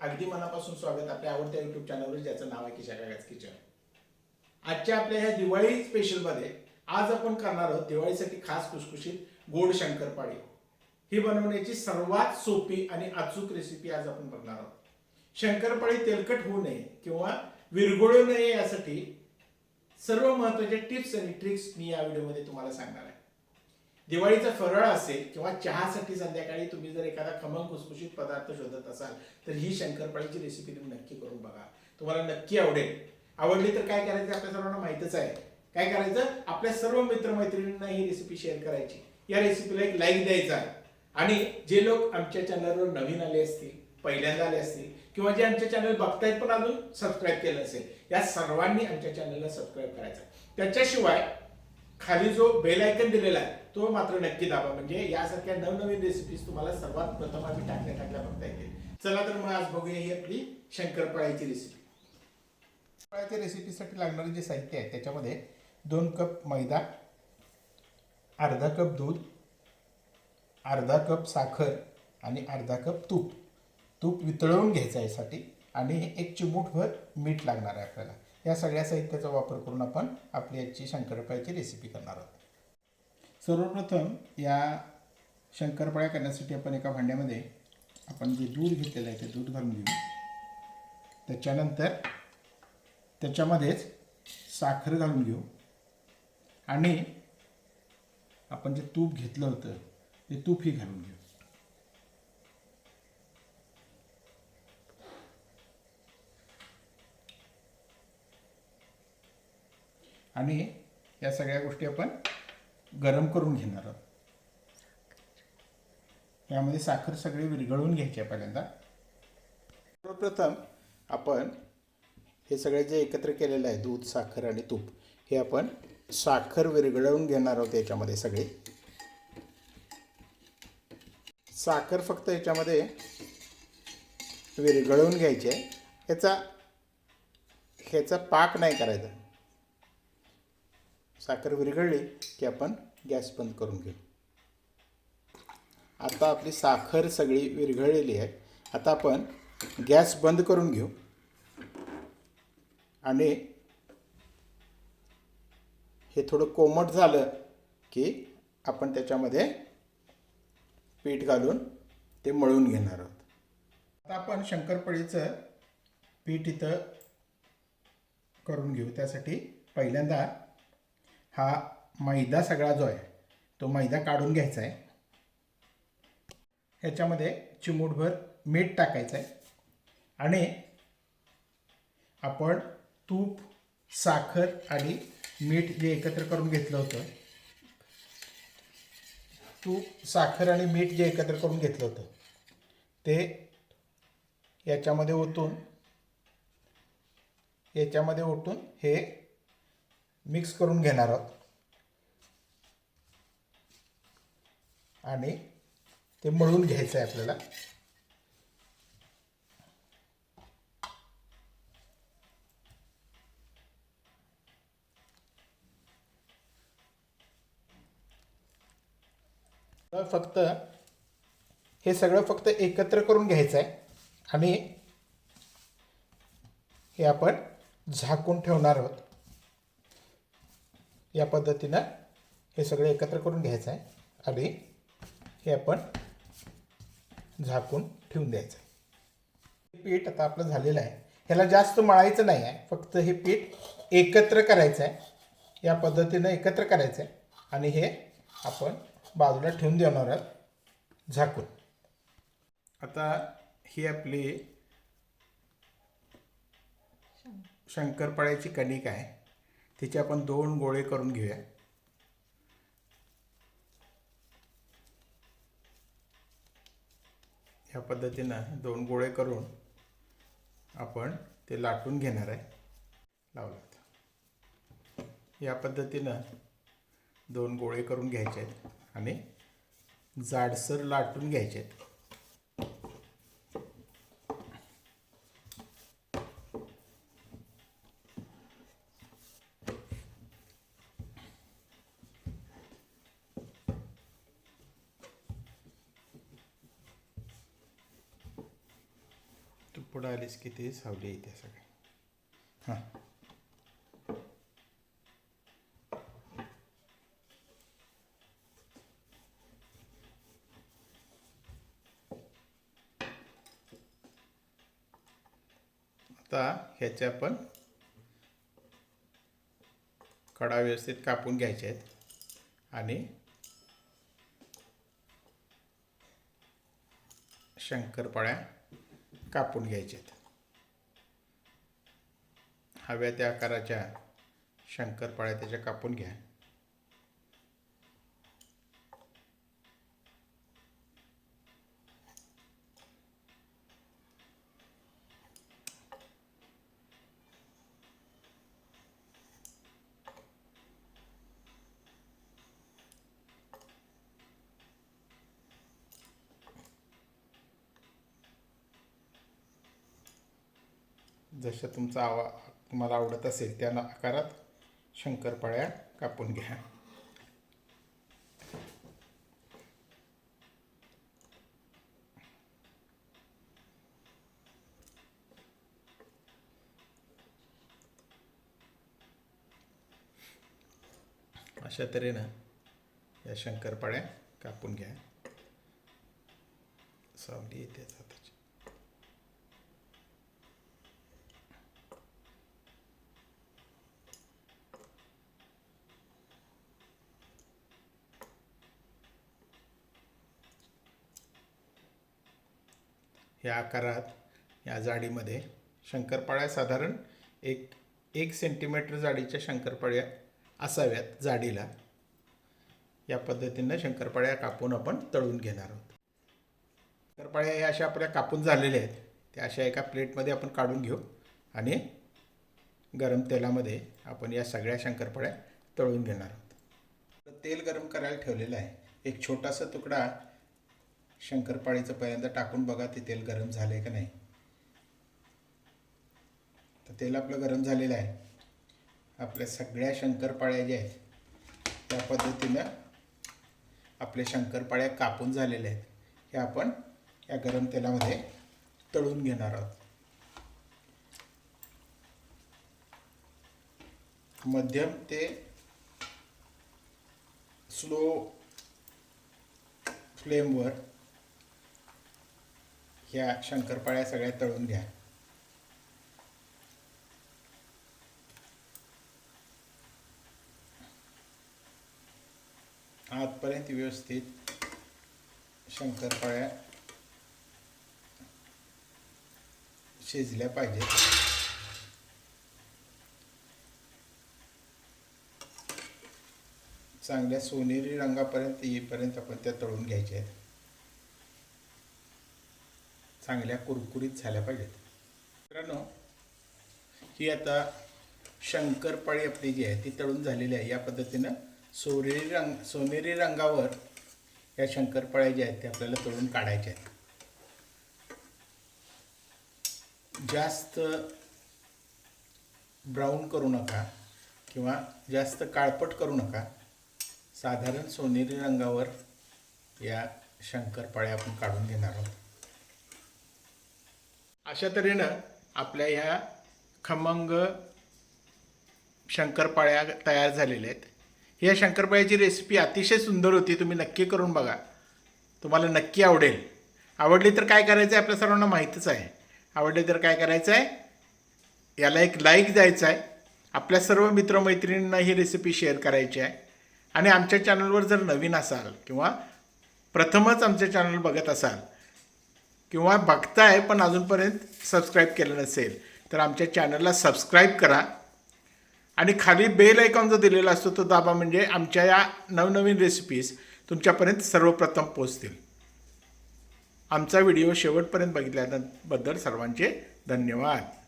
अगदी मनापासून स्वागत आपल्या आवडत्या युट्यूब चॅनलवर ज्याचं नाव आहे किचन कागज किचन. आजच्या आपल्या ह्या दिवाळी स्पेशलमध्ये आज आपण करणार आहोत दिवाळीसाठी खास खुसखुशीत गोड शंकरपाळी. ही बनवण्याची सर्वात सोपी आणि अचूक रेसिपी आज आपण बघणार आहोत. शंकरपाळी तेलकट होऊ नये किंवा विरघळू नये यासाठी सर्व महत्त्वाच्या टिप्स आणि ट्रिक्स मी या व्हिडिओमध्ये तुम्हाला सांगणार आहे. दिवाळीचा फराळ असेल किंवा चहासाठी संध्याकाळी तुम्ही जर एखादा खमंग खुसखुशीत पदार्थ शोधत असाल तर ही शंकरपाळीची रेसिपी तुम्ही नक्की करून बघा. तुम्हाला नक्की आवडेल. आवडली तर काय करायचं आपल्या सर्वांना माहितच आहे. काय करायचं? आपल्या सर्व मित्रमैत्रिणींना ही रेसिपी शेअर करायची. या रेसिपीला एक लाईक द्यायचा. आणि जे लोक आमच्या चॅनलवर नवीन आले असतील पहिल्यांदा आले असतील किंवा जे आमच्या चॅनल बघतायत पण अजून सबस्क्राईब केलं असेल या सर्वांनी आमच्या चॅनलला सबस्क्राईब करायचं. त्याच्याशिवाय खाली जो बेल आयकन दिलेला आहे तो मात्र नक्की दाबा. म्हणजे यासारख्या नवनवीन रेसिपीज तुम्हाला सर्वात प्रथम आम्ही टाकल्या टाकल्या बघता येतील. चला तर मग आज बघूया ही आपली शंकरपाळ्याची रेसिपी शंकरपाळ्याच्या रेसिपीसाठी लागणारे जे साहित्य आहे त्याच्यामध्ये दोन कप मैदा अर्धा कप दूध अर्धा कप साखर आणि अर्धा कप तूप. तूप वितळवून घ्यायचं यासाठी आणि एक चिमूटभर मीठ लागणार आहे आपल्याला. या सगळ्या साहित्याचा वापर करून आपण आपली आजची शंकरपाळ्याची रेसिपी करणार आहोत. सर्वप्रथम या शंकरपाळ्या करण्यासाठी आपण एका भांड्यामध्ये आपण जे दूध घेतलेलं आहे ते दूध घालून घेऊ. त्याच्यानंतर त्याच्यामध्येच साखर घालून घेऊ. आणि आपण जे तूप घेतलं होतं ते तूपही घालून घेऊ. आणि या सगळ्या गोष्टी आपण गरम करून घेणार आहोत. यामध्ये साखर सगळी विरघळवून घ्यायची आहे पहिल्यांदा. सर्वप्रथम आपण हे सगळे जे एकत्र केलेलं आहे दूध साखर आणि तूप हे आपण साखर विरघळवून घेणार आहोत याच्यामध्ये सगळे. साखर फक्त याच्यामध्ये विरघळवून घ्यायची आहे. ह्याचा ह्याचा पाक नाही करायचा. साखर विरघळली की आपण गॅस बंद करून घेऊ. आता आपली साखर सगळी विरघळलेली आहे. आता आपण गॅस बंद करून घेऊ. आणि हे थोडं कोमट झालं की आपण त्याच्यामध्ये पीठ घालून ते मळून घेणार आहोत. आता आपण शंकरपळीचं पीठ इथं करून घेऊ. त्यासाठी पहिल्यांदा हा मैदा सगळा जो आहे तो मैदा काढून घ्यायचा आहे. ह्याच्यामध्ये चिमूटभर मीठ टाकायचं आहे. आणि आपण तूप साखर आणि मीठ जे एकत्र करून घेतलं होतं तूप साखर आणि मीठ जे एकत्र करून घेतलं होतं ते याच्यामध्ये ओतून याच्यामध्ये ओतून हे मिक्स करून घेणार आहोत. आणि ते मळून घ्यायचं आहे आपल्याला. तर फक्त हे सगळं फक्त एकत्र करून घ्यायचं आहे. आणि हे आपण झाकून ठेवणार आहोत. या पद्धतीनं हे सगळं एकत्र करून घ्यायचं आहे. आणि हे आपण झाकून ठेवून द्यायचं आहे. पीठ आता आपलं झालेलं आहे. ह्याला जास्त मळायचं नाही आहे. फक्त हे पीठ एकत्र करायचं आहे. या पद्धतीनं एकत्र करायचं आहे. आणि हे आपण बाजूला ठेवून देणार आहोत झाकून. आता ही आपली शंकरपाळ्याची कणिक आहे. तिचे आपण दोन गोळे करून घेऊया. ह्या पद्धतीनं दोन गोळे करून आपण ते लाटून घेणार आहे. लावलं या पद्धतीनं दोन गोळे करून घ्यायचे आहेत आणि जाडसर लाटून घ्यायचे आहेत. पुढं आलीस की ते सावली येते सगळे. हां. आता ह्याचे आपण कडा व्यवस्थित कापून घ्यायचे आहेत. आणि शंकरपाळ्या कापून घ्यायचेत. हव्या त्या आकाराच्या शंकरपाळ्या त्याच्या कापून घ्या. जशा तुमचा आवा तुम्हाला आवडत असेल त्या आकारात शंकरपाळ्या कापून घ्या. अशा तऱ्हेनं या शंकरपाळ्या कापून घ्या. सावली येते जातात ह्या आकारात या जाडीमध्ये शंकरपाळ्या साधारण एक एक सेंटीमीटर जाडीच्या शंकरपाळ्या असाव्यात जाडीला. या पद्धतीनं शंकरपाळ्या कापून आपण तळून घेणार आहोत. शंकरपाळ्या या अशा आपल्या कापून झालेल्या आहेत. त्या अशा एका प्लेटमध्ये आपण काढून घेऊ आणि गरम तेलामध्ये आपण या सगळ्या शंकरपाळ्या तळून घेणार आहोत. तेल गरम करायला ठेवलेलं आहे. एक छोटासा तुकडा शंकरपाळीचं पहिल्यांदा टाकून बघा ते तेल गरम झालं का नाही. तर तेल आपलं गरम झालेलं आहे. आपल्या सगळ्या शंकरपाळ्या ज्या आहेत त्या पद्धतीनं आपल्या शंकरपाळ्या कापून झालेल्या आहेत. हे आपण या गरम तेलामध्ये तळून घेणार आहोत. मध्यम ते स्लो फ्लेमवर ह्या शंकरपाळ्या सगळ्या तळून घ्या. आतपर्यंत व्यवस्थित शंकरपाळ्या शिजल्या पाहिजेत. चांगल्या सोनेरी रंगापर्यंत येईपर्यंत आपण त्या तळून घ्यायच्या आहेत. चांगल्या कुरकुरीत झाल्या पाहिजेत. मित्रांनो ही आता शंकरपाळी आपली जी आहे ती तळून झालेली आहे. या पद्धतीनं सोनेरी रंग सोनेरी रंगावर या शंकरपाळ्या ज्या आहेत त्या आपल्याला तळून काढायच्या आहेत. जास्त ब्राऊन करू नका किंवा जास्त काळपट करू नका. साधारण सोनेरी रंगावर या शंकरपाळ्या आपण काढून घेणार आहोत. अशा तऱ्हेनं आपल्या ह्या खमंग शंकरपाळ्या तयार झालेल्या आहेत. ह्या शंकरपाळ्याची रेसिपी अतिशय सुंदर होती. तुम्ही नक्की करून बघा. तुम्हाला नक्की आवडेल. आवडली तर काय करायचं आहे आपल्या सर्वांना माहीतच आहे. आवडली तर काय करायचं आहे याला एक लाईक द्यायचं आहे आपल्या सर्व मित्रमैत्रिणींना ही रेसिपी शेअर करायची आहे. आणि आमच्या चॅनलवर जर नवीन असाल किंवा प्रथमच आमचे चॅनल बघत असाल किंवा बघताय पण अजूनपर्यंत सबस्क्राईब केलं नसेल तर आमच्या चॅनलला सबस्क्राईब करा. आणि खाली बेल आयकॉन जो दिलेला असतो तो दाबा म्हणजे आमच्या या नवनवीन रेसिपीज तुमच्यापर्यंत सर्वप्रथम पोचतील आमचा व्हिडिओ शेवटपर्यंत बघितल्याबद्दल सर्वांचे धन्यवाद.